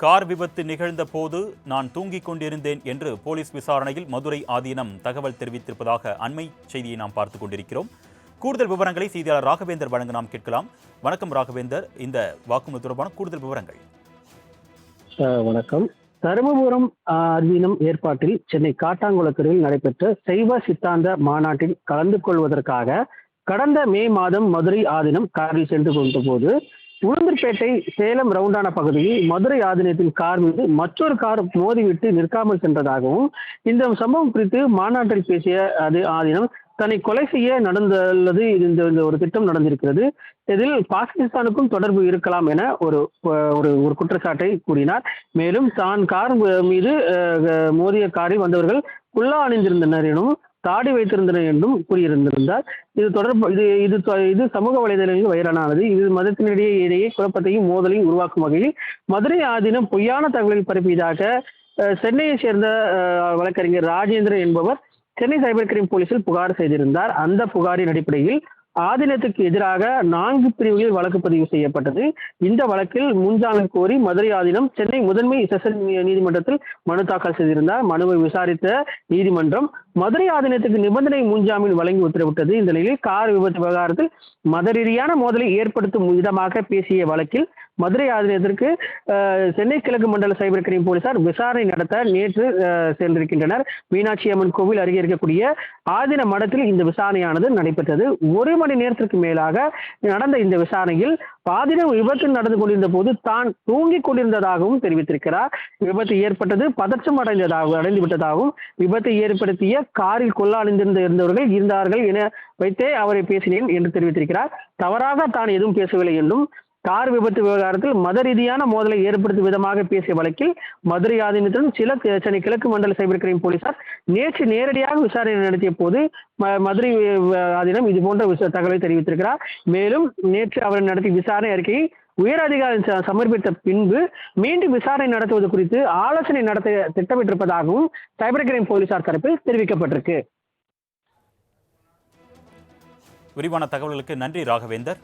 Car விபத்து நிகழ்ந்த போது நான் தூங்கிக் கொண்டிருந்தேன் என்று போலீஸ் விசாரணையில் மதுரை ஆதீனம் தகவல் தெரிவித்திருப்பதாக அண்மை செய்தியை நாம் பார்த்துக் கொண்டிருக்கிறோம். கூடுதல் விவரங்களை செய்தியாளர் ராகவேந்தர் வழங்க நாம் கேட்கலாம். வணக்கம் ராகவேந்தர். இந்த வாக்குமூலம் தொடர்பான கூடுதல் விவரங்கள். வணக்கம். தருமபுரம் அஹ், ஏற்பாட்டில் சென்னை காட்டாங்குளத்தூரில் நடைபெற்ற சைவ சித்தாந்த மாநாட்டில் கலந்து கொள்வதற்காக கடந்த மே மாதம் மதுரை ஆதீனம் காரில் சென்று கொண்டபோது உளுந்தூர்பேட்டை சேலம் ரவுண்டான பகுதியில் மதுரை ஆதீனத்தின் கார் மீது மற்றொரு கார் மோதிவிட்டு நிற்காமல் சென்றதாகவும் இந்த சம்பவம் குறித்து மாநாட்டில் பேசிய அது ஆதீனம் தன்னை கொலை செய்ய நடந்துள்ளது இந்த இந்த ஒரு திட்டம் நடந்திருக்கிறது. இதில் பாகிஸ்தானுக்கும் தொடர்பு இருக்கலாம் என ஒரு ஒரு ஒரு குற்றச்சாட்டை கூறினார். மேலும் தான் கார் மீது மோதிய காரில் வந்தவர்கள் குல்லா அணிந்திருந்தனர் எனும் தாடி வைத்திருந்தனர் என்றும் கூறியிருந்திருந்தார். இது தொடர்பு இது இது தொ- இது சமூக வலைதளங்களில் வைரலானது. இது மதத்தினிடையே இடையே குழப்பத்தையும் மோதலையும் உருவாக்கும் வகையில் மதுரை ஆதீனம் பொய்யான தகவலை பரப்பியதாக சென்னையை சேர்ந்த வழக்கறிஞர் ராஜேந்திரன் என்பவர் சென்னை சைபர் கிரைம் போலீசில் புகார் செய்திருந்தார். அந்த புகாரின் அடிப்படையில் ஆதீனத்துக்கு எதிராக நான்கு பிரிவுகளில் வழக்கு பதிவு செய்யப்பட்டது. இந்த வழக்கில் முன்ஜாமீன் கோரி மதுரை ஆதீனம் சென்னை முதன்மை செஷன் நீதிமன்றத்தில் மனு தாக்கல் செய்திருந்தார். மனுவை விசாரித்த நீதிமன்றம் மதுரை ஆதீனத்துக்கு நிபந்தனை முன்ஜாமீன் வழங்கி உத்தரவிட்டது. இந்த நிலையில் கார் விபத்து விவகாரத்தில் மத ரீதியான மோதலை ஏற்படுத்தும் விதமாக பேசிய வழக்கில் மதுரை ஆதீனத்திற்கு சென்னை கிழக்கு மண்டல சைபர் கிரைம் போலீசார் விசாரணை நடத்த நேற்று சென்றிருக்கின்றனர். மீனாட்சி அம்மன் கோவில் அருகே இருக்கக்கூடிய ஆதீன மடத்தில் இந்த விசாரணையானது நடைபெற்றது. ஒரு மணி நேரத்திற்கு மேலாக நடந்த இந்த விசாரணையில் ஆதீனம் விபத்து நடந்து கொண்டிருந்த போது தான் தூங்கிக் கொண்டிருந்ததாகவும் தெரிவித்திருக்கிறார். விபத்து ஏற்பட்டது பதற்றம் அடைந்ததாக அடைந்து விட்டதாகவும் விபத்தை ஏற்படுத்திய காரில் கொள்ள அணிந்திருந்த இருந்தவர்கள் இருந்தார்கள் என வைத்தே அவரை பேசினேன் என்று தெரிவித்திருக்கிறார். தவறாக தான் எதுவும் பேசவில்லை என்றும் கார் விபத்து விவகாரத்தில் மத ரீதியான மோதலை ஏற்படுத்தும் விதமாக பேசிய வழக்கில் மதுரை ஆதீனத்திலும் சில சென்னை கிழக்கு மண்டல சைபர் கிரைம் போலீசார் நேற்று நேரடியாக விசாரணை நடத்திய போது ம- மதுரை ஆதீனம் இது போன்ற தகவலை தெரிவித்திருக்கிறார். மேலும் நேற்று அவர் நடத்திய விசாரணை அறிக்கையை உயரதிகாரி சமர்ப்பித்த பின்பு மீண்டும் விசாரணை நடத்துவது குறித்து ஆலோசனை நடத்த திட்டமிட்டிருப்பதாகவும் சைபர் கிரைம் போலீசார் தரப்பில் தெரிவிக்கப்பட்டிருக்கு. விரிவான தகவல்களுக்கு நன்றி ராகவேந்தர்.